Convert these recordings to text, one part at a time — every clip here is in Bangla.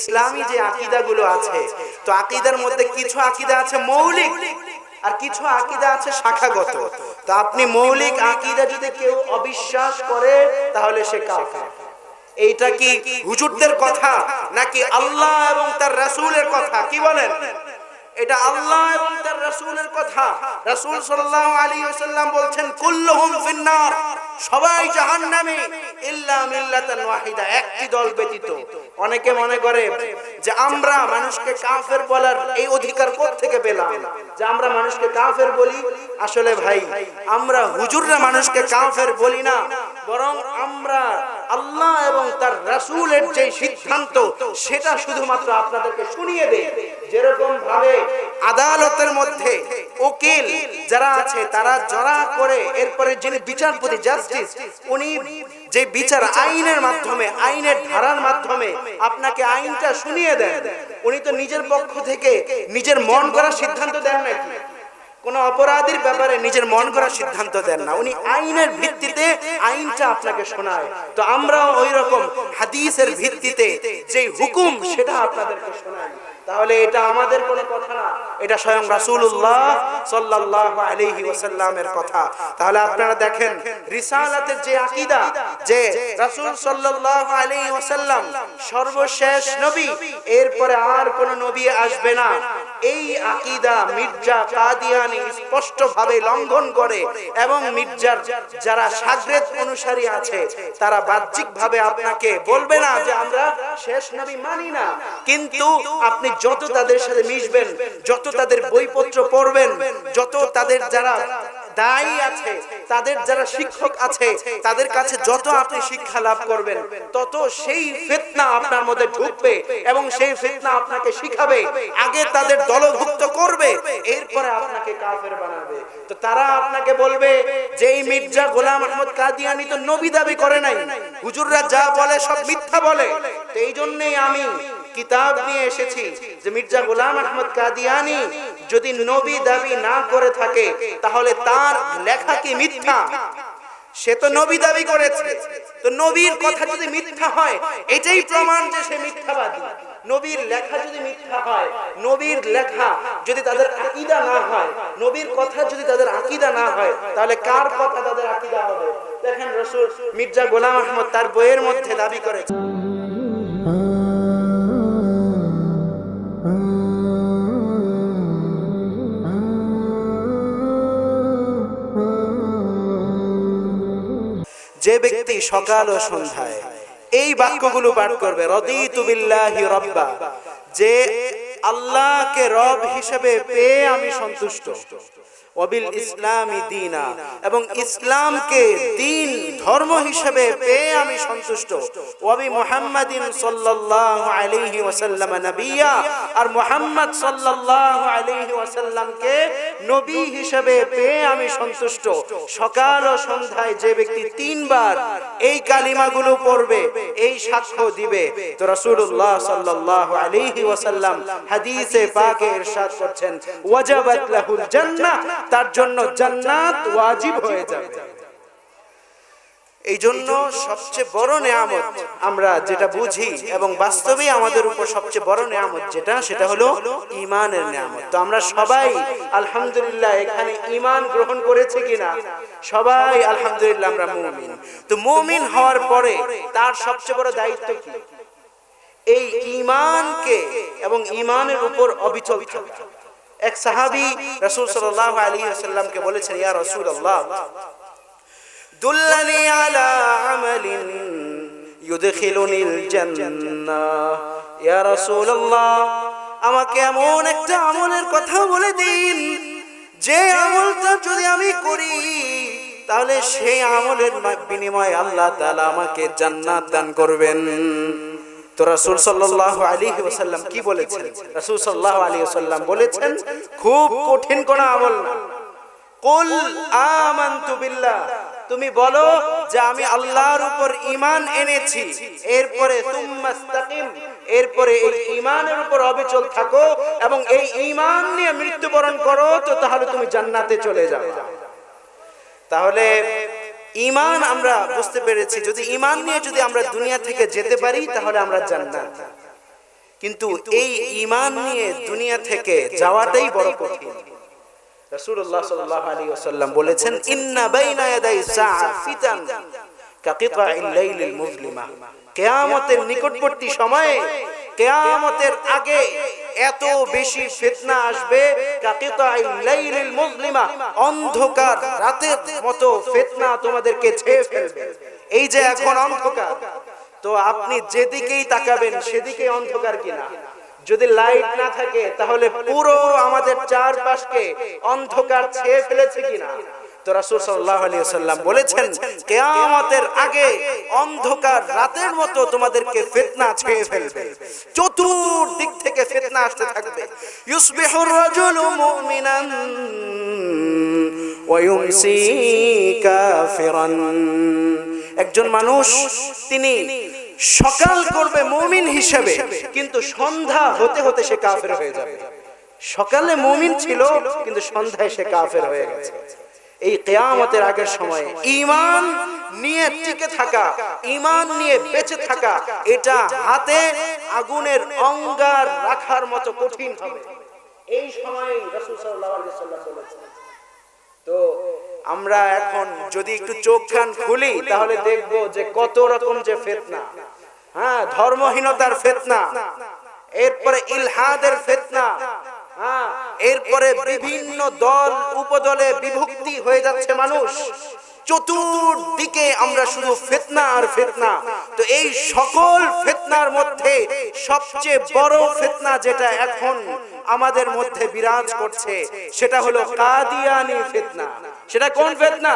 ইসলামী যে আকিদাগুলো আছে, তো আকিদার মধ্যে কিছু আকিদা আছে মৌলিক আর কিছু আকিদা আছে শাখাগত। তো আপনি মৌলিক আকিদা যদি কেউ অবিশ্বাস করে, তাহলে সে কাফের। এইটা কি হুজুরদের কথা নাকি আল্লাহ এবং তার রাসূলের কথা? কি বলেন? এটা আল্লাহ এবং তার রাসূলের কথা। রাসূল সাল্লাল্লাহু আলাইহি ওয়াসাল্লাম বলছেন, কুল্লুহুম ফিন্নার। সবাই জাহান্নামে। ইল্লা মিল্লাতান ওয়াহিদা, একটি দল ব্যতীত। অনেকে মনে করে যে আমরা মানুষকে কাফের বলার এই অধিকার কোথা থেকে পেলাম? যে আমরা মানুষকে কাফের বলি? আসলে ভাই, আমরা হুজুররা মানুষকে কাফের বলি না। বরং আমরা আল্লাহ এবং তার রাসূলের যে সিদ্ধান্ত, সেটা শুধুমাত্র আপনাদেরকে শুনিয়ে দেয় যেরকম ভাবে আদালতের মধ্যে উকিল যারা আছে, তারা জড়া করে এরপরে যিনি বিচারপতি, জাস্টিস, উনি যে বিচার আইনের মাধ্যমে, আইনের ধারার মাধ্যমে আপনাকে আইনটা শুনিয়ে দেন, উনি তো নিজের পক্ষ থেকে নিজের মন করার সিদ্ধান্ত দেন নাকি? কোন অপরাধীর ব্যাপারে নিজের মন করার সিদ্ধান্ত দেন না। উনি আইনের ভিত্তিতে আইনটা আপনাকে শোনায়। তো আমরাও ওই রকম হাদিসের ভিত্তিতে যে হুকুম, সেটা আপনাদেরকে শোনাই। তাহলে এটা আমাদের কোনো কথা না। এটা স্বয়ং রাসূলুল্লাহ সাল্লাল্লাহু আলাইহি ওয়াসাল্লামের কথা। তাহলে আপনারা দেখেন, রিসালাতের যে আকীদা, যে রাসূল সাল্লাল্লাহু আলাইহি ওয়াসাল্লাম সর্বশেষ নবী, এরপরে আর কোনো নবী আসবে না। এই আকীদা মির্জা কাদিয়ানি স্পষ্টভাবে লঙ্ঘন করে এবং মির্জার যারা সাগরেদ অনুসারী আছে, তারা বাহ্যিকভাবে আপনাকে বলবে না যে আমরা শেষ নবী মানি না। কিন্তু আপনি যত তাদের সাথে মিশবেন, যত তাদের বইপত্র পড়বেন, যত তাদের যারা দায়ী আছে, তাদের যারা শিক্ষক আছে, তাদের কাছে যত আপনি শিক্ষা লাভ করবেন, তত সেই ফিতনা আপনার মধ্যে ঢুকবে এবং সেই ফিতনা আপনাকে শিখাবে, আগে তাদের দলভুক্ত করবে, এরপরে আপনাকে কাফের বানাবে। তো তারা আপনাকে বলবে যে, এই মির্জা গোলাম আহমদ কাদিয়ানি তো নবী দাবি করে নাই। হুজুররা যা বলে সব মিথ্যা বলে। তো এই জন্যই আমি কিতাব নিয়ে এসেছি যে মির্জা গোলাম আহমদ কাদিয়ানি যদি নবী দাবি না করে থাকে, তাহলে তার লেখা কি মিথ্যা? সে তো নবী দাবি করেছে। তো নবীর কথা যদি মিথ্যা হয়, এটাই প্রমাণ যে সে মিথ্যাবাদী। নবীর লেখা যদি মিথ্যা হয়, নবীর লেখা যদি তাদের আকীদা না হয়, নবীর কথা যদি তাদের আকীদা না হয়, তাহলে কার কথা তাদের আকীদা হবে? দেখেন রসুল মির্জা গোলাম আহমদ তার বইয়ের মধ্যে দাবি করেছে। যে ব্যক্তি সকাল ও সন্ধ্যায় এই বাক্যগুলো পাঠ করবে, রদিতু রব্বা যে আল্লাহকে রব হিসেবে পেয়ে আমি সন্তুষ্ট। ওয়াবিল ইসলামি দিনা। এবং ইসলামকে দিন ধর্ম হিসেবে পেয়ে আমি সন্তুষ্ট। ওয়াবি মুহাম্মাদিন সাল্লাল্লাহু আলাইহি ওয়াসাল্লাম নবিয়া। আর মুহাম্মদ সাল্লাল্লাহু আলাইহি ওয়াসাল্লামকে নবী হিসেবে পেয়ে আমি সন্তুষ্ট। সকাল ও সন্ধ্যায় যে ব্যক্তি তিনবার এই কালিমাগুলো পড়বে এই সাক্ষ্য দিবে তো রাসূলুল্লাহ সাল্লাল্লাহু আলাইহি ওয়াসাল্লাম হাদিসে পাকে ইরশাদ করছেন ওয়াজাবাত লাহুল জান্নাহ। তার জন্য জান্নাত ওয়াজিব হয়ে যাবে। এই জন্য সবচেয়ে বড় নেয়ামত আমরা যেটা বুঝি এবং বাস্তবে আমাদের উপর সবচেয়ে বড় নেয়ামত যেটা সেটা হলো ইমানের নেয়ামত। তো আমরা সবাই আলহামদুলিল্লাহ এখানে ইমান গ্রহণ করেছে কিনা? সবাই আলহামদুলিল্লাহ আমরা মুমিন। তো মুমিন হওয়ার পরে তার সবচেয়ে বড় দায়িত্ব কি? এই ইমানকে এবং ইমানের উপর অবিচল থাকা। এক সাহাবী রাসূল সাল্লাল্লাহু আলাইহি ওয়াসাল্লামকে বলেছেন, ইয়া রাসূলুল্লাহ দুল্লানি আলা আমালিন ইউদখিলুনিল জান্নাহ। ইয়া রাসূলুল্লাহ, আমাকে এমন একটা আমলের কথা বলে দিন, যে আমলটা যদি আমি করি, তাহলে সেই আমলের বিনিময়ে আল্লাহ তাআলা আমাকে জান্নাত দান করবেন। তো রাসূল সাল্লাল্লাহু আলাইহি ওয়াসাল্লাম কি বলেছেন? রাসূল সাল্লাল্লাহু আলাইহি ওয়াসাল্লাম বলেছেন, খুব কঠিন কোন আমল না। কুল বিল্লাহ, তুমি বলো যে আমি আল্লাহর উপর ঈমান এনেছি, এরপরে এরপরে এই ঈমানের উপর অবিচল থাকো এবং এই ঈমান নিয়ে মৃত্যুবরণ করো, তো তাহলে তুমি জান্নাতে চলে যাও। তাহলে ইমান আমরা বুঝতে পেরেছি। যদি ইমান নিয়ে যদি আমরা দুনিয়া থেকে যেতে পারি, তাহলে আমরা জান্নাত। কিন্তু এই ইমান নিয়ে দুনিয়া থেকে যাওয়াটাই বড় কঠিন। রাসূলুল্লাহ সাল্লাল্লাহু আলাইহি ওয়াসাল্লাম বলেছেন, ইন্না বাইনা ইয়াদাই কাকিতাইল লাইলিল মুজলিমা। কিয়ামতের নিকটবর্তী সময়ে, কিয়ামতের আগে এত বেশি ফিতনা আসবে মুজলিমা, অন্ধকার রাতের মতো ফিতনা তোমাদেরকে ছেয়ে ফেলবে। এই যে এখন অন্ধকার, তো আপনি যেদিকেই তাকাবেন সেদিকে অন্ধকার কিনা? যদি লাইট না থাকে, তাহলে পুরো আমাদের চারপাশকে অন্ধকার ছেয়ে ফেলেছে কিনা? তো বলেছেন আগে অন্ধকার রাতের মতো তোমাদেরকে ছেয়ে ফেলবে। চতুর্দিক থেকে আসতে থাকবে। ইউসবিহুর মুমিনান ওয়া ইউমসি কাফিরান একজন মানুষ, তিনি সকাল করবে মুমিন হিসেবে, কিন্তু সন্ধ্যা হতে হতে সে কাফের হয়ে যাবে। সকালে মুমিন ছিল, কিন্তু সন্ধ্যায় সে কাফের হয়ে গেছে। এই কেয়ামতের আগের সময়ে ইমান নিয়ে টিকে থাকা ইমান নিয়ে বেঁচে থাকা এটা হাতে আগুনের অঙ্গার রাখার মতো কঠিন হবে। এই সময়ে রাসূল সাল্লাল্লাহু আলাইহি ওয়াসাল্লাম বলেছেন তো আমরা এখন যদি একটু চোখ কান খুলি তাহলে দেখব যে কত রকম যে ফেতনা। হ্যাঁ ধর্মহীনতার ফেতনা। এরপরে ইলহাদের ফেতনা। এরপরে বিভিন্ন দল, উপদলে বিভক্তি হয়ে যাচ্ছে মানুষ। চতুর্দিকে আমরা শুধু ফেতনা আর ফেতনা। তো এই সকল ফেতনার মধ্যে সবচেয়ে বড় ফেতনা যেটা এখন আমাদের মধ্যে বিরাজ করছে, সেটা হলো কাদিয়ানি ফিতনা। সেটা কোন ফেতনা?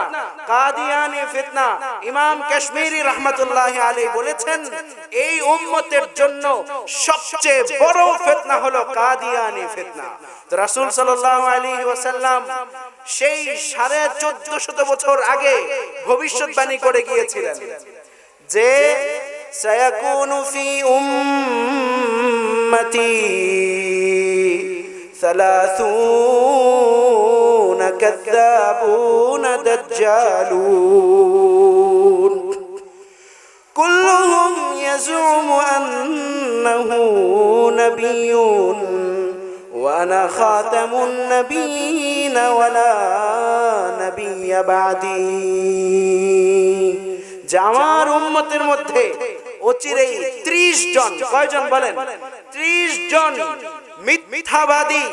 কাদিয়ানি ফেতনা। ইমাম কাশ্মীরি রহমতুল্লাহ আলী বলেছেন, এই উম্মতের জন্য সবচেয়ে বড় ফেতনা হলো কাদিয়ানি ফেতনা। তো রাসূল সাল্লাল্লাহু আলাইহি ওয়াসাল্লাম সেই 1450 বছর আগে ভবিষ্যৎবাণী করে গিয়েছিলেন যে, সায়াকুনু ফি উম্মতি সালাসুন كذابون دجالون كلهم يزعم أنه نبي وأنا خاتم النبيين ولا نبي بعدي যে আমার উম্মতের মধ্যে অচিরেই ত্রিশ জন কয়জন বলেন ত্রিশ জন মিথ্যাবাদী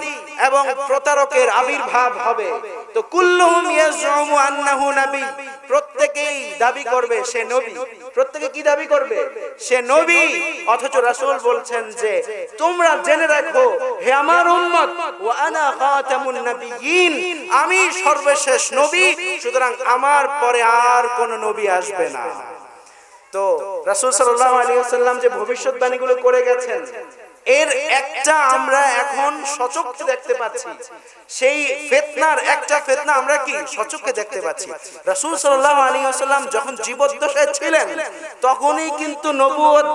এবং প্রতারকের আবির্ভাব হবে। তো কুল্লুহুম ইয়াজুমু আন্নাহু নবী। প্রত্যেকেই দাবি করবে, সে নবী। প্রত্যেকে কি দাবি করবে? সে নবী। অথচ রাসূল বলছেন যে, তোমরা জেনে রাখো, হে আমার উম্মত, ওয়া আনা খাতামুন নবিয়্যিন। আমি সর্বশেষ নবী, সুতরাং আমার পরে আর কোন নবী আসবে না। তো রাসূল সাল্লাল্লাহু আলাইহি ওয়াসাল্লাম যে ভবিষ্যৎবাণীগুলো করে গেছেন এর একটা আমরা এখন সচক্ষে দেখতে পাচ্ছি। সেই ফেতনার একটা ফেতনা আমরা কি? সচক্ষে দেখতে পাচ্ছি। রাসূল সাল্লাল্লাহু আলাইহি ওয়াসাল্লাম যখন জীবদ্দশায় ছিলেন, তখনই কিন্তু নবুয়ত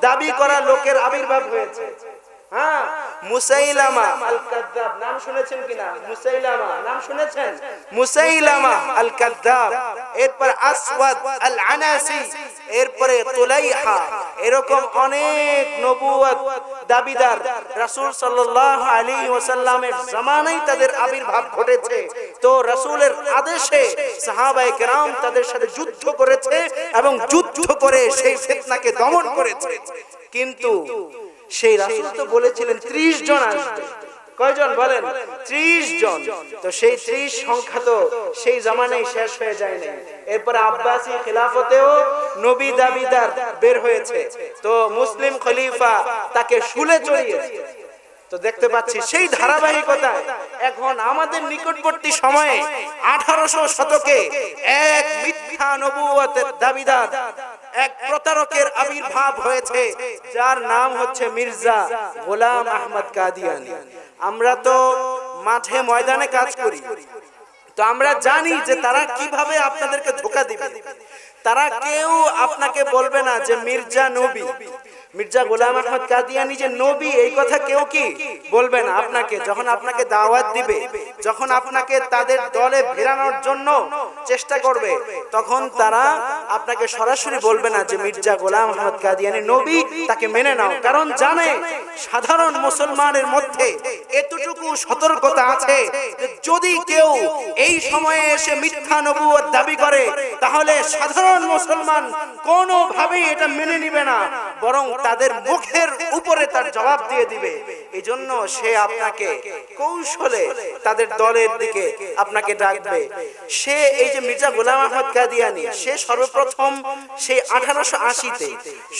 দাবি করা লোকের আবির্ভাব হয়েছে। হ্যাঁ মুসাইলামা। আল কাযযাব নাম শুনেছেন কিনা? মুসাইলামা নাম শুনেছেন? মুসাইলামা আল কাযযাব এরপর আসওয়াদ আল আনাসি এরপরে তুলাইহা। এরকম অনেক নবুয়ত দাবিদার রাসূল সাল্লাল্লাহু আলাইহি ওয়াসাল্লামের জামানায় তাদের আবির্ভাব ঘটেছে। তো রাসূলের আদেশে সাহাবায়ে কেরাম তাদের সাথে যুদ্ধ করেছে এবং যুদ্ধ করে সেই ফিতনাকে দমন করেছে। কিন্তু সেই রাসূল তো বলেছিলেন 30 জন আসবে। কয়জন বলেন? 30 জন। তো সেই 30 সংখ্যা তো সেই জামানায় শেষ হয়ে যায় না এরপর আব্বাসি খিলাফতেও নবী দাবিদার বের হয়েছে। তো মুসলিম খলিফা তাকে শুলে চড়িয়েছে। তো দেখতে পাচ্ছি সেই ধারাবাহিকতা এখন আমাদের নিকটবর্তী সময়ে আঠারোশো শতকে এক মিথ্যা নবুয়তের দাবিদার এক প্রতারকের আবির্ভাব হয়েছে, যার নাম হচ্ছে মির্জা গোলাম আহমদ কাদিয়ানি। আমরা তো মাঠে ময়দানে কাজ করি। তো আমরা জানি যে তারা কীভাবে আপনাদেরকে ধোকা দিবে। তারা কেউ আপনাকে বলবে না যে মির্জা নবী। মির্জা গোলাম আহমদ কাদিয়ানি যে নবী, এই কথা কেউ কি বলবে না আপনাকে? যখন আপনাকে দাওয়াত দিবে যখন আপনাকে তাদের দলে ফেরানোর জন্য চেষ্টা করবে, তখন তারা আপনাকে সরাসরি বলবে না যে, মির্জা গোলাম আহমদ কাদিয়ানি নবী, তাকে মেনে নাও। কারণ জানে, সাধারণ মুসলমানের মধ্যে এতটুকু সতর্কতা আছে যদি কেউ এই সময়ে এসে মিথ্যা নবুয়ত দাবি করে, তাহলে সাধারণ মুসলমান কোনোভাবেই এটা মেনে নিবে না, বরং তাদের মুখের উপরে তার জবাব দিয়ে দিবে। এই জন্য সে আপনাকে কৌশলে তাদের দলের দিকে আপনাকে ডাকবে। সে এই যে মির্জা গোলাম আহমদ কাদিয়ানি, সে সর্বপ্রথম সেই আঠারোশো আশিতে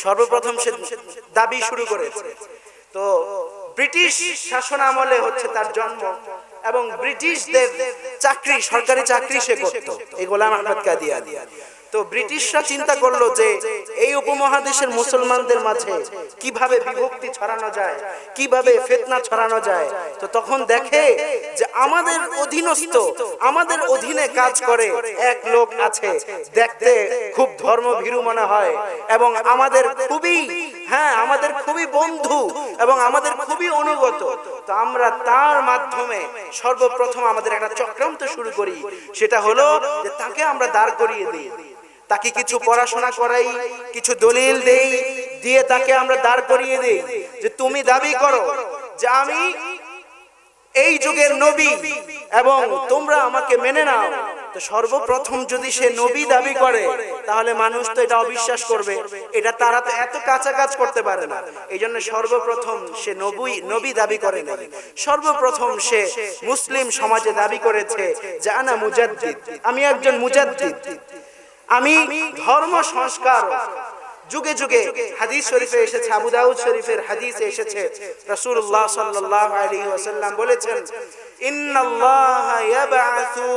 সর্বপ্রথম সে দাবি শুরু করেছে। তো ব্রিটিশ শাসন আমলে হচ্ছে তার জন্ম এবং ব্রিটিশদের চাকরি, সরকারি চাকরি সে করত, এই গোলাম আহমদ কাদিয়ানি। তো ব্রিটিশরা চিন্তা করল যে এই উপমহাদেশের মুসলমানদের মাঝে কীভাবে বিভক্তি ছড়ানো যায়, কীভাবে ফেতনা ছড়ানো যায়, তো তখন দেখে যে আমাদের অধীনস্থ, আমাদের অধীনে কাজ করে এক লোক আছে, দেখতে খুব ধর্মভীরু মনে হয় এবং আমাদের খুবই হ্যাঁ আমাদের খুবই বন্ধু এবং আমাদের খুবই অনুগত। তো আমরা তার মাধ্যমে সর্বপ্রথম আমাদের একটা চক্রান্ত শুরু করি, সেটা হলো যে তাকে আমরা দাঁড় করিয়ে দিই। তাকে কিছু পড়াশোনা করাই, কিছু দলিল দেই, দিয়ে তাকে আমরা দাঁড় করিয়ে দিই যে তুমি দাবি করো যে আমি এই যুগের নবী এবং তোমরা আমাকে মেনে নাও। তো সর্বপ্রথম যদি সে নবী দাবি করে, তাহলে মানুষ তো এটা অবিশ্বাস করবে। এটা তারা তো এত কাঁচা কাজ করতে পারে না। এই জন্য সর্বপ্রথম সে নবী নবী দাবি করে না সর্বপ্রথম সে মুসলিম সমাজে দাবি করেছে যে আনা মুজাদ্দিদ, আমি একজন মুজাদ্দিদ। আমি ধর্ম সংস্কার যুগে যুগে হাদিস শরীফে এসেছে, আবু দাউদ শরীফের হাদিসে এসেছে। রাসূলুল্লাহ সাল্লাল্লাহু আলাইহি ওয়াসাল্লাম বলেছেন, ইন্নাল্লাহা ইয়াবআসু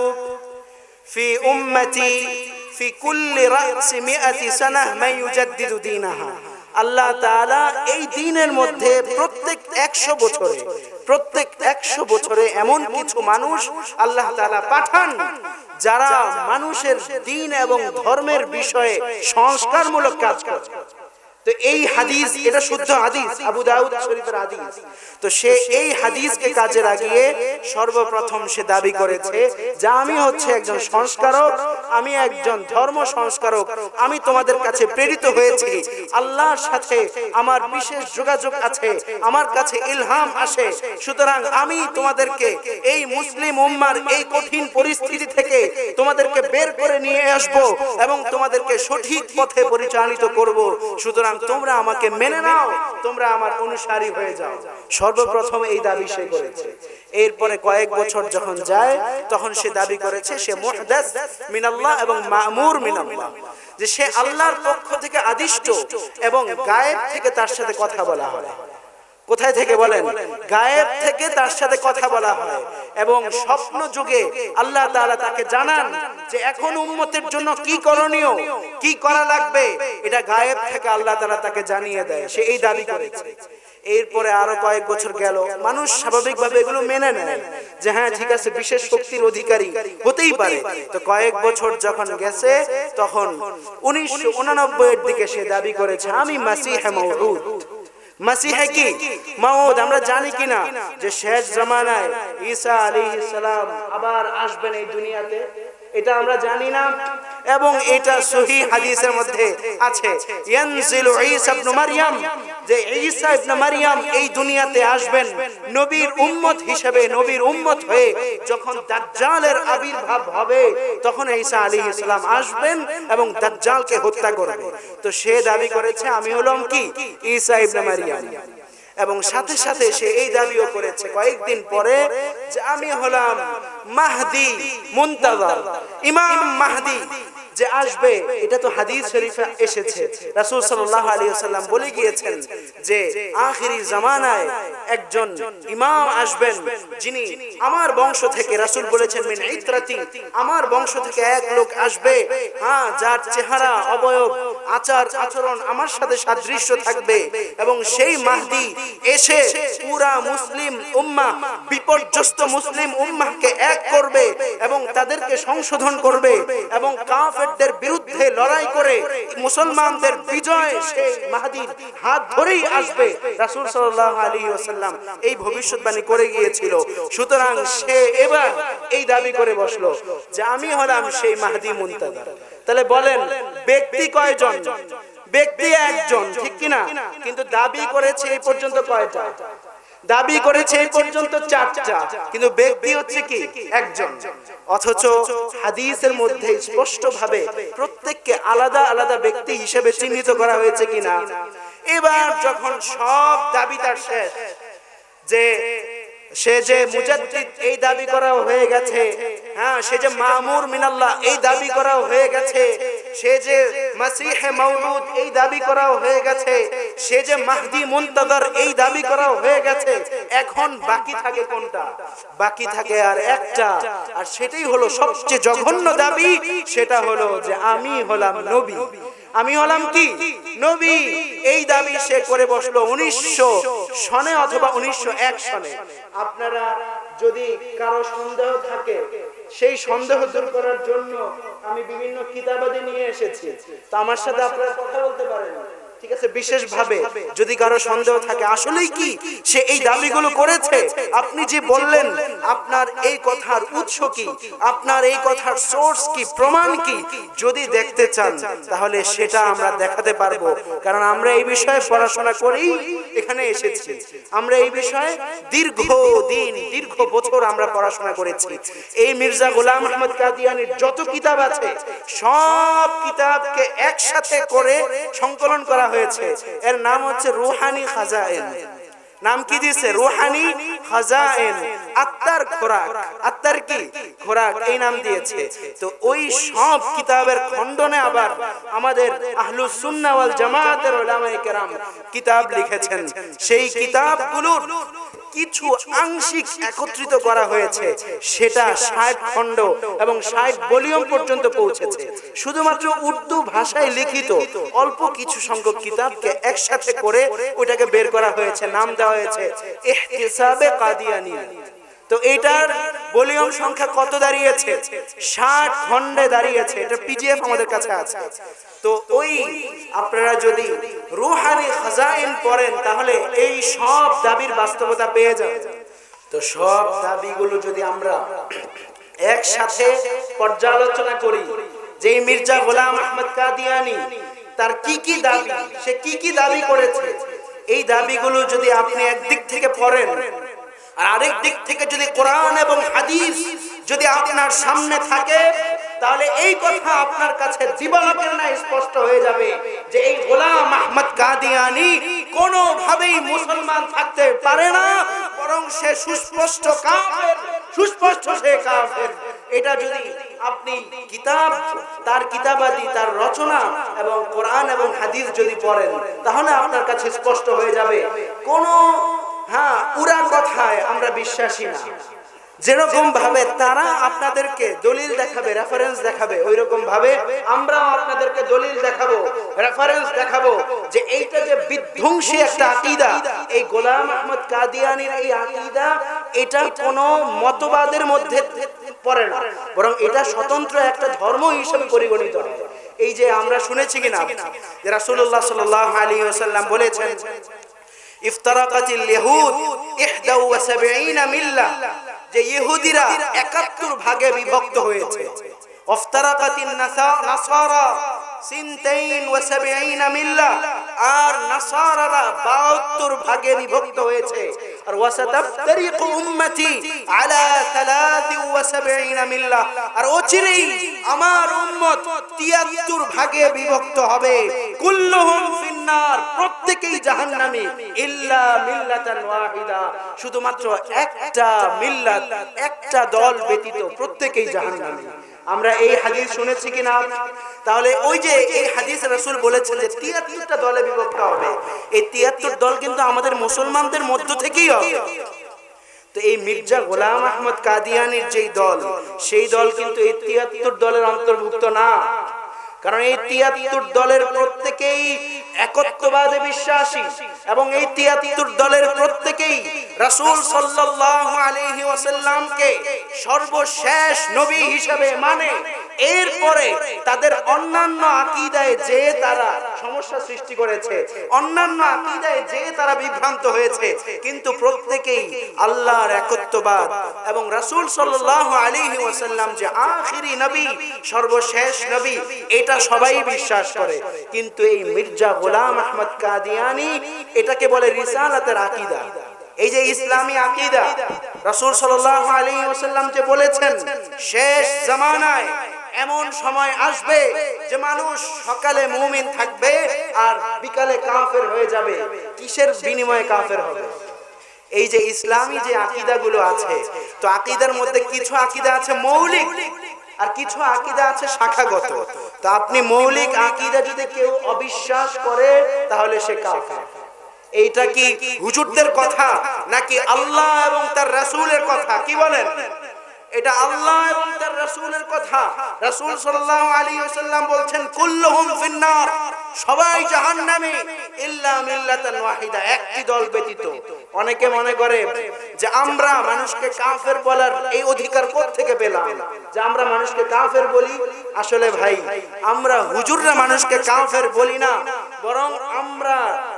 ফি উম্মতি ফি কুল্লি রা'সি মিআতি সানাহ মান ইউজাদ্দিদু দীনাহা। আল্লাহ তাআলা এই দিনের মধ্যে প্রত্যেক একশো বছরে, প্রত্যেক একশো বছরে এমন কিছু মানুষ আল্লাহ তাআলা পাঠান যারা মানুষের দিন এবং ধর্মের বিষয়ে সংস্কারমূলক কাজ করে। তো এই হাদিস, এটা শুদ্ধ হাদিস, আবু দাউদ শরীফের হাদিস। তো সে এই হাদিসকে কাজে লাগিয়ে সর্বপ্রথম সে দাবি করেছে যে আমি হচ্ছে একজন সংস্কারক, আমি একজন ধর্ম সংস্কারক, আমি তোমাদের কাছে প্রেরিত হয়েছি। আল্লাহর সাথে আমার বিশেষ যোগাযোগ আছে, আমার কাছে ইলহাম আসে। সুতরাং আমি তোমাদেরকে এই মুসলিম উম্মার এই কঠিন পরিস্থিতি থেকে তোমাদেরকে বের করে নিয়ে আসব এবং তোমাদেরকে সঠিক পথে পরিচালিত করব। সুতরাং তোমরা আমাকে মেনে নাও, তোমরা আমার অনুসারী হয়ে যাও। সর্বপ্রথম এই দাবি সে করেছে। এরপরে কয়েক বছর যখন যায়, তখন সে দাবি করেছে, সে মুহদাস মিনাল্লাহ এবং মামুর মিনাল্লাহ, যে সে আল্লাহর পক্ষ থেকে আদিষ্ট এবং গায়েব থেকে তার সাথে কথা বলা হয়। কোথায় থেকে বলেন? গায়েব থেকে তার সাথে কথা বলা হয়। এবং স্বপ্ন যুগে আল্লাহ তাআলা তাকে জানান যে এখন উম্মতের জন্য কি করণীয়? কি করা লাগবে? এটা গায়েব থেকে আল্লাহ তাআলা তাকে জানিয়ে দেয়। সে এই দাবি করেছে। এরপরে আরও কয়েক বছর গেল। মানুষ স্বাভাবিকভাবে এগুলো মেনে নেয় যে হ্যাঁ ঠিক আছে বিশেষ শক্তির অধিকারী। হতেই পারে। তো কয়েক বছর যখন গেছে তখন উনিশশো উনানব্বই এর দিকে সে দাবি করেছে আমি মাসিহ মৌরুদ মাসিহে কি? মাউদ আমরা জানি কিনা যে শেষ জামানায় ঈসা আলাইহিস সালাম আবার আসবেন এই দুনিয়াতে। এটা আমরা জানি না। এবং এটা সহি হাদিসের মধ্যে আছে। ঈসা ইবনে মারইয়াম যে ঈসা ইবনে মারইয়াম এই দুনিয়াতে আসবেন, নবীর উম্মত হিসেবে, নবীর উম্মত হয়ে যখন দাজ্জালের আবির্ভাব হবে, তখন ঈসা আলাইহিস সালাম আসবেন এবং দাজ্জালকে হত্যা করবে তো সে দাবি করেছে, আমি হলাম কি? ঈসা ইবনে মারইয়াম এবং সাথে সাথে সে এই দাবিও করেছে। কয়েকদিন পরে যে আমি হলাম মাহদি মুন্তাজার ইমাম মাহদি যে আসবে এটা তো হাদিস শরীফে এসেছে। রাসূল সাল্লাল্লাহু আলাইহি ওয়াসাল্লাম বলে গিয়েছেন যে আখিরি জামানায় একজন ইমাম আসবেন যিনি আমার বংশ থেকে রাসূল বলেছেন, মিন ইতরাতি আমার বংশ থেকে এক লোক আসবে। হ্যাঁ যার চেহারা অবয়ব, আচার, আচরণ আমার সাথে সাদৃশ্য থাকবে এবং সেই মাহদি এসে পুরা মুসলিম উম্মাহ, বিপর্যস্ত মুসলিম উম্মাহকে এক করবে এবং তাদেরকে সংশোধন করবে এবং কাফেরদের বিরুদ্ধে লড়াই করে মুসলমানদের বিজয় সেই মাহাদির হাত ধরেই আসবে। রাসূল সাল্লাল্লাহু আলাইহি ওয়াসাল্লাম এই ভবিষ্যৎবাণী করে গিয়েছিল। সুতরাং সে এবার এই দাবি করে বসল যে আমি হলাম সেই মাহদি মুনতাজার। তাহলে বলেন, ব্যক্তি কয়জন? ব্যক্তি একজন, ঠিক কিনা? কিন্তু দাবি করেছে এই পর্যন্ত কয়টা? দাবি করেছে এই পর্যন্ত চারটা, কিন্তু ব্যক্তি হচ্ছে কি? একজন। অথচ হাদিসের মধ্যে স্পষ্ট ভাবে প্রত্যেককে আলাদা আলাদা ব্যক্তি হিসেবে চিহ্নিত করা হয়েছে কিনা? এবার যখন সব দাবি তার শেষ যে সে যে মুজাদ্দিদ এই দাবি করা হয়ে গেছে হ্যাঁ সে যে মামুর মিনাল্লাহ এই দাবি করা হয়ে গেছে, সে যে মাসিহে মাউলুদ এই দাবি করা হয়ে গেছে, সে যে মাহদি মুনতাজার এই দাবি করা হয়ে গেছে, এখন বাকি থাকে কোনটা? বাকি থাকে আর একটা, আর সেটাই হলো সবচেয়ে জঘন্য দাবি, সেটা হলো যে আমি হলাম নবী। আমি হলাম কি? নবী। এই দাবি সে করে বসল উনিশশো সনে অথবা উনিশশো এক সনে। আপনারা যদি কারও সন্দেহ থাকে, সেই সন্দেহ দূর করার জন্য আমি বিভিন্ন কিতাবাদি নিয়ে এসেছি। তো আমার সাথে আপনারা কথা বলতে পারেন। ঠিক আছে বিশেষ যদি কারও সন্দেহ থাকে, আসলেই কি সে এই দাবিগুলো করেছে? আপনি যে বললেন, আপনার এই কথার উৎস কি? আপনার এই কথার সোর্স কি? প্রমাণ কি? যদি দেখতে চান, তাহলে সেটা আমরা দেখাতে পারব। কারণ আমরা এই বিষয়ে পড়াশোনা করেই এখানে এসেছি। আমরা এই বিষয়ে দীর্ঘ দিন দীর্ঘ বছর আমরা পড়াশোনা করেছি। এই মির্জা গোলাম আহমদ কাদিয়ানির যত কিতাব আছে, সব কিতাবকে একসাথে করে সংকলন করা হয়েছে। এর নাম হচ্ছে রুহানি খাজায়েন। নাম কি দিয়েছে? রুহানি খাজায়েন। আত্মার খোরাক। আত্মার কি? খোরাক। এই নাম দিয়েছে। তো ওই সব কিতাবের খণ্ডনে আবার আমাদের আহলুস সুন্নাহ ওয়াল জামাতের উলামায়ে কেরাম কিতাব লিখেছেন। সেই কিতাবগুলোর কিছু আংশিক একত্রিত করা হয়েছে। সেটা ষাট খণ্ড এবং ষাট ভলিউম পর্যন্ত পৌঁছেছে। শুধুমাত্র উর্দু ভাষায় লিখিত অল্প কিছু সংখ্যক কিতাবকে একসাথে করে ওইটাকে বের করা হয়েছে নাম দেওয়া হয়েছে এহতিসাবে কাদিয়ানি তো এটার ভলিউম সংখ্যা কত দাঁড়িয়েছে? ষাট খন্ডে দাঁড়িয়েছে। এটা পিজিএফ আমাদের কাছে আছে। তো ওই আপনারা যদি রুহানি খাজাইন পড়েন, তাহলে এই সব দাবির বাস্তবতা পেয়ে যাবেন তো সব দাবিগুলো যদি আমরা একসাথে পর্যালোচনা করি যে মির্জা গোলাম আহমদ কাদিয়ানি তার কি কি দাবি, সে কি কি দাবি করেছে? এই দাবিগুলো যদি আপনি একদিক থেকে পড়েন আর আরেক দিক থেকে যদি কোরআন এবং হাদিস যদি আপনার সামনে থাকে, তাহলে এই কথা আপনার কাছে জীবনকের না স্পষ্ট হয়ে যাবে যে এই গোলাম আহমদ কাদিয়ানি কোনোভাবেই মুসলমান থাকতে পারে না, বরং সে সুস্পষ্ট কাফের, সুস্পষ্ট সে কাফের। এটা যদি আপনি কিতাব, তার কিতাবাদি, তার রচনা এবং কোরআন এবং হাদিস যদি পড়েন, তাহলে আপনার কাছে স্পষ্ট হয়ে যাবে, কোন হ্যাঁ উড়া কথায় আমরা বিশ্বাসী না। যেরকম ভাবে তারা আপনাদেরকে দলিল দেখাবে রেফারেন্স দেখাবে ওই রকম ভাবে আমরাও আপনাদেরকে দলিল দেখাবো রেফারেন্স দেখাবো যে এইটা যে বিধ্বংসী একটা আকিদা। এই গোলাম আহমদ কাদিয়ানির এই আকিদা, এটা কোনো মতবাদের মধ্যে পড়ে না, বরং এটা স্বতন্ত্র একটা ধর্ম হিসেবে পরিগণিত এই যে আমরা শুনেছি কিনা যে রাসূলুল্লাহ সাল্লাল্লাহু বলেছেন ইফতারাকাতিল ইহুদ 71 মিল্লা, যে ইহুদিরা 71 ভাগে বিভক্ত হয়েছে। ইফতারাকাতিন নাসারা সিনতাইন ওয়া সাবঈনা মিল্লা, আর নাসারারা 72 ভাগে বিভক্ত হয়েছে। আর উম্মতি আলা 73 মিল্লা আর আমার উম্মত 73 ভাগে বিভক্ত হবে। কুল্লুহুম ফিন্নার, প্রত্যেকেই জাহান্নামী, ইল্লা মিল্লাতান ওয়াহিদা। শুধুমাত্র একটা মিল্লাত, একটা দল ব্যতীত প্রত্যেকেই জাহান্নামী। আমরা এই হাদিস শুনেছি কিনা? তাহলে ওই যে এই হাদিস রাসুল বলেছেন যে 73টা দলে বিভক্ত হবে। এই 73 দল কিন্তু আমাদের মুসলমানদের মধ্য থেকেই হবে। তো এই মির্জা গোলাম আহমদ কাদিয়ানির যেই দল, সেই দল কিন্তু এই 73 দলের অন্তর্ভুক্ত না। কারণ এই তিয়াত্তর দলের প্রত্যেকেই একত্ববাদে বিশ্বাসী এবং এই তিয়াত্তর দলের প্রত্যেকেই রাসূল সাল্লাল্লাহু আলাইহি ওয়াসাল্লামকে সর্বশেষ নবী হিসেবে মানে। এরপরে তাদের অন্যান্য আকীদায় যে তারা সমস্যা সৃষ্টি করেছে, অন্যান্য আকীদায় যে তারা বিভ্রান্ত হয়েছে, কিন্তু প্রত্যেকেই আল্লাহর একত্ববাদ এবং রাসূল সাল্লাল্লাহু আলাইহি ওয়াসাল্লাম যে আখিরি নবী, সর্বশেষ নবী, এটা সবাই বিশ্বাস করে। কিন্তু এই মির্জা গোলাম আহমদ কাদিয়ানি এটাকে বলে রিসালাতের আকীদা। এই যে ইসলামী আকীদা, রাসূল সাল্লাল্লাহু আলাইহি ওয়াসাল্লাম যে বলেছেন, শেষ জামানায় এমন সময় আসবে যে মানুষ সকালে মুমিন থাকবে আর বিকালে কাফের হয়ে যাবে। কিসের বিনিময়ে কাফের হবে? এই যে ইসলামী যে আকীদাগুলো আছে, তো আকিদার মধ্যে কিছু আকিদা আছে মৌলিক। আর কিছু আকীদা আছে শাখাগত। তো আপনি মৌলিক আকীদা যদি কেউ অবিশ্বাস করে, তাহলে সে কাফের। এইটা কি হুজুরদের কথা, নাকি আল্লাহ এবং তার রাসূলের কথা? কি বলেন? এটা আল্লাহ এবং তার রাসূলের কথা। রাসূল সাল্লাল্লাহু আলাইহি ওয়াসাল্লাম কুল্লুহুম ফিন্নার সবাই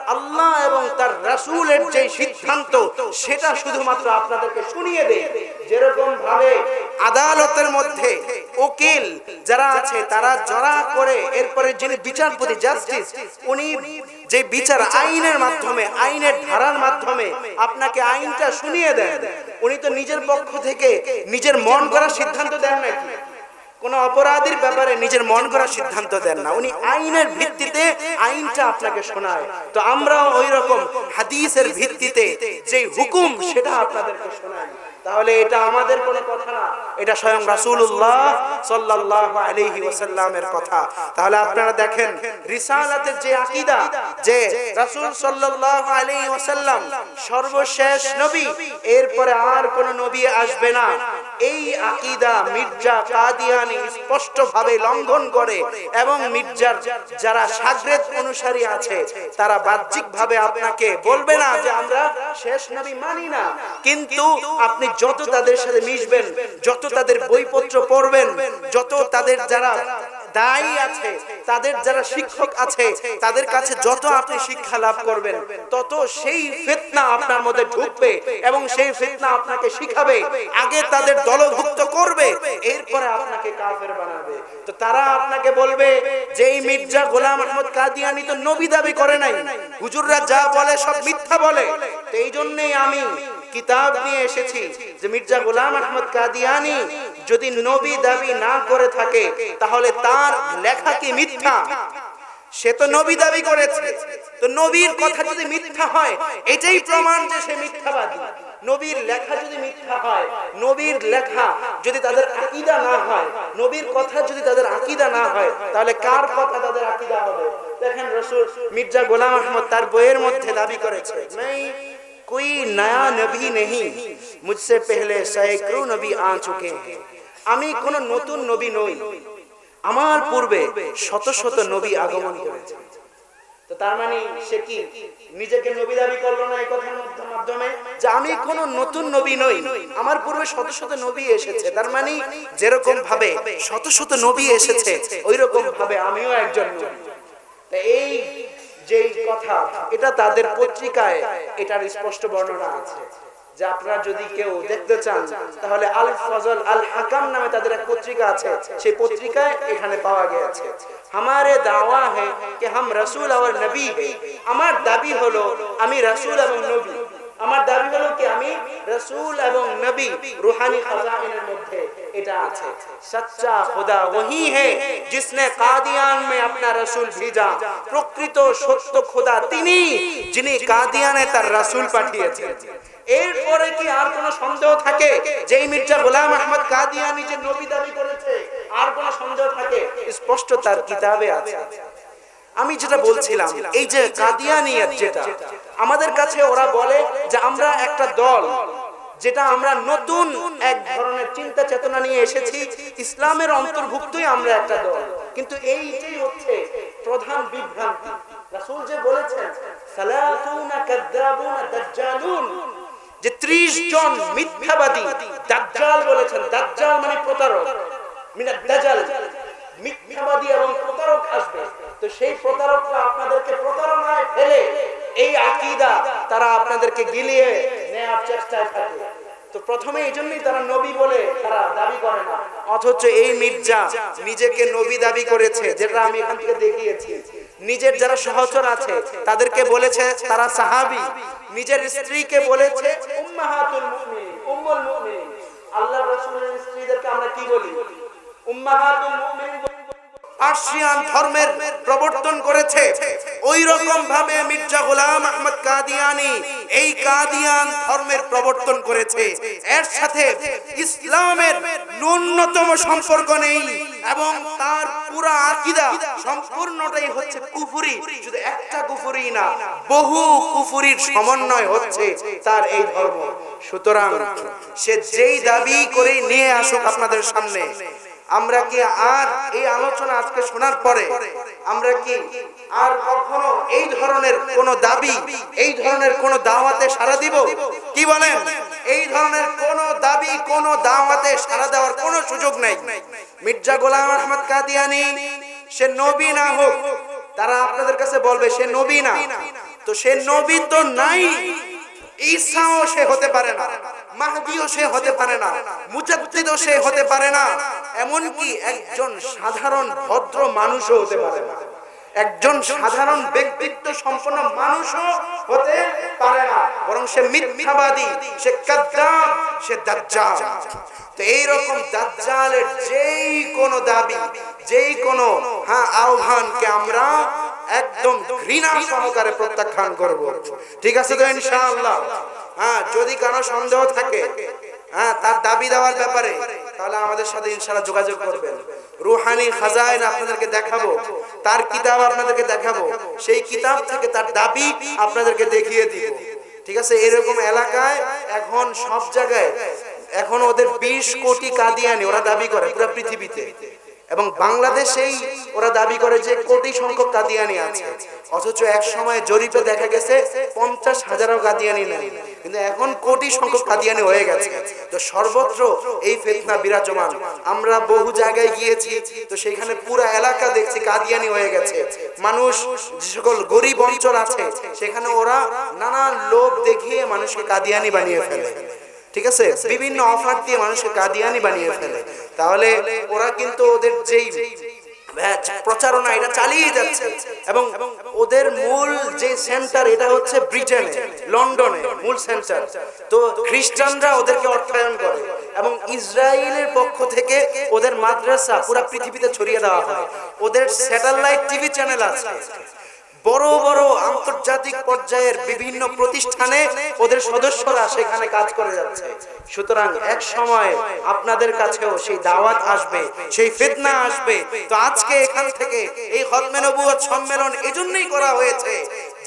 আল্লাহ এবং তার রাসূলের যে সিদ্ধান্ত, সেটা শুধুমাত্র আপনাদেরকে শুনিয়ে দেয় যেরকম ভাবে আদালতের মধ্যে উকিল যারা আছে, তারা জড়া করে, এরপরে যিনি বিচারপতি, জাস্টিস, উনি যে বিচার আইনের মাধ্যমে আইনের ধারার মাধ্যমে আপনাকে আইনটা শুনিয়ে দেন। উনি তো নিজের পক্ষ থেকে নিজের মন করার সিদ্ধান্ত দেন নাকি? কোন অপরাধীর ব্যাপারে নিজের মন করার সিদ্ধান্ত দেন না। উনি আইনের ভিত্তিতে আইনটা আপনাকে শোনায়। তো আমরাও ওই রকম হাদিসের ভিত্তিতে যে হুকুম সেটা আপনাদেরকে শোনাই তাহলে এটা আমাদের কোনো কথা না। এটা স্বয়ং রাসূলুল্লাহ সাল্লাল্লাহু আলাইহি ওয়াসাল্লামের কথা। তাহলে আপনারা দেখেন, রিসালাতের যে আকীদা, যে রাসূল সাল্লাল্লাহু আলাইহি ওয়াসাল্লাম সর্বশেষ নবী, এরপরে আর কোন নবী আসবে না। এই আকিদা মির্জা কাদিয়ানি স্পষ্ট ভাবে লঙ্ঘন করে এবং মির্জার যারা সাগরেদ অনুসারী আছে, তারা বাহ্যিক ভাবে আপনাকে বলবে না যে আমরা শেষ নবী মানি না। কিন্তু আপনি যত তাদের সাথে মিশবেন, যত তাদের বইপত্র পড়বেন, যত তাদের যারা দায়ী আছে, তাদের যারা শিক্ষক আছে, তাদের কাছে যত আপনি শিক্ষা লাভ করবেন, তত সেই ফিতনা আপনার মধ্যে ঢুকবে এবং সেই ফিতনা আপনাকে শিখাবে। আগে তাদের দলভুক্ত করবে, এরপরে আপনাকে কাফের বানাবে। তো তারা আপনাকে বলবে যে এই মির্জা গোলাম আহমদ কাদিয়ানি তো নবী দাবি করে নাই। হুজুররা যা বলে সব মিথ্যা বলে। তো এই জন্যই আমি কিতাব নিয়ে এসেছি যে মির্জা গোলাম আহমদ কাদিয়ানি যদি নবী দাবি না করে থাকে, তাহলে তার লেখা কি মিথ্যা? সে তো নবী দাবি করেছে। তো নবীর কথা যদি মিথ্যা হয়, এটাই প্রমাণ যে সে মিথ্যাবাদী। নবীর লেখা যদি মিথ্যা হয়, নবীর লেখা যদি তাদের আকীদা না হয়, নবীর কথা যদি তাদের আকিদা না হয়, তাহলে কার কথা তাদের আকীদা হবে? দেখেন রাসূল মির্জা গোলাম আহমদ তার বইয়ের মধ্যে দাবি করেছে। कोई नया नबी नहीं मुझसे पहले सैकड़ों नबी आ चुके हैं আমি কোন নতুন নবী নই আমার পূর্বে শত শত নবী আগমন করেছে তো তার মানে সে কি নিজেকে নবী দাবি করলো না এই কথার মধ্য- মাধ্যমে যে আমি কোন নতুন নবী নই আমার পূর্বে শত শত নবী এসেছে তার মানে যেরকম ভাবে শত শত নবী এসেছে ওই রকম ভাবে আমিও একজন নবী তা এই যে কথা এটা তাদের পত্রিকায় এটার স্পষ্ট বর্ণনা আছে যে আপনারা যদি কেউ দেখতে চান তাহলে আল ফজল আল হাকাম নামে তাদের এক পত্রিকা আছে সেই পত্রিকায় এখানে পাওয়া গিয়েছে हमारे दावा है कि हम रसूल और नबी है আমার দাবি হলো আমি রাসূল এবং নবী আমার দাবি হলো কি, আমি রসুল এবং নবী রুহানি খজানের মধ্যে এটা আছে। সচ্চা খোদা ওহি হে, জিসনে কাদিয়ান মে আপনা রসুল ভেজা। প্রকৃত সত্য খোদা তিনি, যিনি কাদিয়ানে তার রসুল পাঠিয়েছেন। এরপরে কি আর কোনো সন্দেহ থাকে যে মির্জা গোলাম আহমদ কাদিয়ানি যে নবী দাবি করেছে? আর কোনো সন্দেহ থাকে? স্পষ্ট তার কিতাবে আছে। আমি যেটা বলছিলাম, এই যে কাদিয়ানিয়ত যেটা, আমাদের কাছে ওরা বলে যে আমরা একটা দল, যেটা আমরা নতুন এক ধরনের চিন্তা চেতনা নিয়ে এসেছি, ইসলামের অন্তর্ভুক্তই আমরা একটা দল। কিন্তু এইটাই হচ্ছে প্রধান বিভ্রান্তি। রাসূল যে বলেছেন, সালাতুনা কাযযাবুনা দাজ্জালুন, যে ত্রিশ জন মিথ্যাবাদী দাজ্জাল বলেছেন, দাজ্জাল মানে প্রতারক, মিনাদ দাজাল মিথ্যাবাদী এবং প্রতারক আসবে। তো সেই প্রতারকরা আপনাদেরকে প্রতারণায় ফেলে। এই আকীদা তারা আপনাদেরকে গিলিয়ে নেয়ার চেষ্টায় থাকে। তো প্রথমে এই জন্যই তারা নবী বলে তারা দাবি করে না। অথচ এই মির্জা নিজেকে নবী দাবি করেছে, যেটা আমি এখান থেকে দেখিয়েছি। নিজের যারা সহচর আছে, তাদেরকে বলেছে তারা সাহাবি। নিজের স্ত্রীকে বলেছে উম্মাহাতুল মুমিনিন উম্মুল মুমিনিন আল্লাহর রাসূলের স্ত্রীদেরকে আমরা কি বলি? উম্মাহাতুল মুমিনিন বলি। পার্সিয়ান ধর্মের প্রবর্তন করেছে। ওই রকম ভাবে মির্জা গোলাম আহমদ কাদিয়ানি এই কাদিয়ান ধর্মের প্রবর্তন করেছে। এর সাথে ইসলামের ন্যূনতম সম্পর্ক নেই এবং তার পুরা আকীদা সম্পূর্ণটাই হচ্ছে কুফুরি। শুধু একটা কুফুরি না, বহু কুফুরির সমন্বয় হচ্ছে তার এই ধর্ম। সুতরাং সে যেই দাবি করে নিয়ে আসুক আপনাদের সামনে আমরা কি আর এই আলোচনা আজকে শোনার পরে আমরা কি আর কখনো এই ধরনের কোন দাবি, এই ধরনের কোন দাওয়াতে সাড়া দিব? কি বলেন? এই ধরনের কোন দাবি, কোন দাওয়াতে সাড়া দেওয়ার কোনো সুযোগ নাই। মির্জা গোলাম আহমদ কাদিয়ানি, সে নবী না হোক, তারা আপনাদের কাছে বলবে, সে নবী না। তো সে নবী তো নাই। ঈসাও সে হতে পারে না, মাহদিও সে হতে পারে না, মুজাদ্দিদও সে হতে পারে না। এমনকি একজন সাধারণ ভদ্র মানুষও হতে পারে না। একজন সাধারণ ব্যক্তিত্ব সম্পন্ন মানুষও হতে পারে না। বরং সে মিথ্যাবাদী, সে কাদ্দাব সে দাজ্জাল। তো এই রকম দাজ্জালের যেই কোনো দাবি, যেই কোনো হ্যাঁ আহ্বানকে আমরা একদম ঘৃণা সহকারে প্রত্যাখ্যান করব। ঠিক আছে তো ইনশাআল্লাহ? হ্যাঁ যদি কারও সন্দেহ থাকে হ্যাঁ তার দাবি দেওয়ার ব্যাপারে, তাহলে আমাদের সাথে ইনশাআল্লাহ যোগাযোগ করবেন। রুহানি খাজাইন আপনাদেরকে দেখাবো, তার কিতাব আপনাদেরকে দেখাবো, সেই কিতাব থেকে তার দাবি আপনাদেরকে দেখিয়ে দিব। ঠিক আছে, এরকম এলাকায় এখন সব জায়গায়, এখন ওদের বিশ কোটি কাদিয়ানি ওরা দাবি করে পুরো পৃথিবীতে। এবং বাংলাদেশেই ওরা দাবি করে যে কোটি সংখ্যক কাদিয়ানি আছে। অথচ এক সময় জরিপে দেখা গেছে পঞ্চাশ হাজারও কাদিয়ানি নেই। কিন্তু এখন কোটি সংখ্যক কাদিয়ানি হয়ে গেছে। তো সর্বত্র এই ফেতনা বিরাজমান। আমরা বহু জায়গায় গিয়েছি, তো সেখানে পুরো এলাকা দেখছি কাদিয়ানি হয়ে গেছে। মানুষ, যে সকল গরিব অঞ্চল আছে, সেখানে ওরা নানান লোভ দেখিয়ে মানুষকে কাদিয়ানি বানিয়ে ফেলে। ঠিক আছে? বিভিন্ন অফার দিয়ে মানুষকে কাদিয়ানি বানিয়ে ফেলে। তাহলে ওরা কিন্তু ওদের যেই প্রচারণা, এটা চালিয়ে যাচ্ছে। এবং ওদের মূল যে সেন্টার এটা হচ্ছে ব্রিটেনে, লন্ডনে মূল সেন্টার তো খ্রিস্টানরা ওদেরকে অর্থায়ন করে এবং ইসরায়েলের পক্ষ থেকে ওদের মাদ্রাসা পুরো পৃথিবীতে ছড়িয়ে দেওয়া হয়। ওদের স্যাটেলাইট টিভি চ্যানেল আছে। বড় বড় আন্তর্জাতিক পর্যায়ের বিভিন্ন প্রতিষ্ঠানে ওদের সদস্যরা সেখানে কাজ করে যাচ্ছে। সুতরাং এক সময় আপনাদের কাছেও সেই দাওয়াত আসবে, সেই ফিতনা আসবে। তো আজকে এখান থেকে এই খতমে নবুয়ত সম্মেলন এজন্যই করা হয়েছে,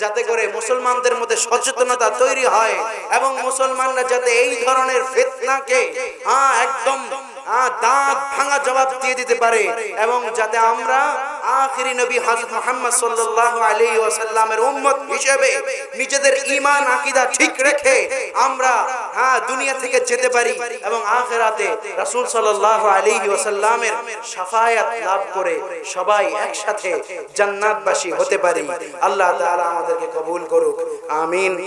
যাতে করে মুসলমানদের মধ্যে সচেতনতা তৈরি হয় এবং মুসলমানরা যাতে এই ধরনের ফিতনাকে হ্যাঁ একদম দাঁত ভাঙা জবাব দিয়ে দিতে পারে এবং যাতে আমরা আখিরি নবী মুহাম্মদ উম্মত হিসেবে নিজেদের ঠিক রেখে আমরা হ্যাঁ দুনিয়া থেকে যেতে পারি এবং আখিরাতে রাসূল আলাইহি লাভ করে সবাই একসাথে জান্নাতবাসী হতে পারি। আল্লাহ আমাদেরকে কবুল করুক। আমিন।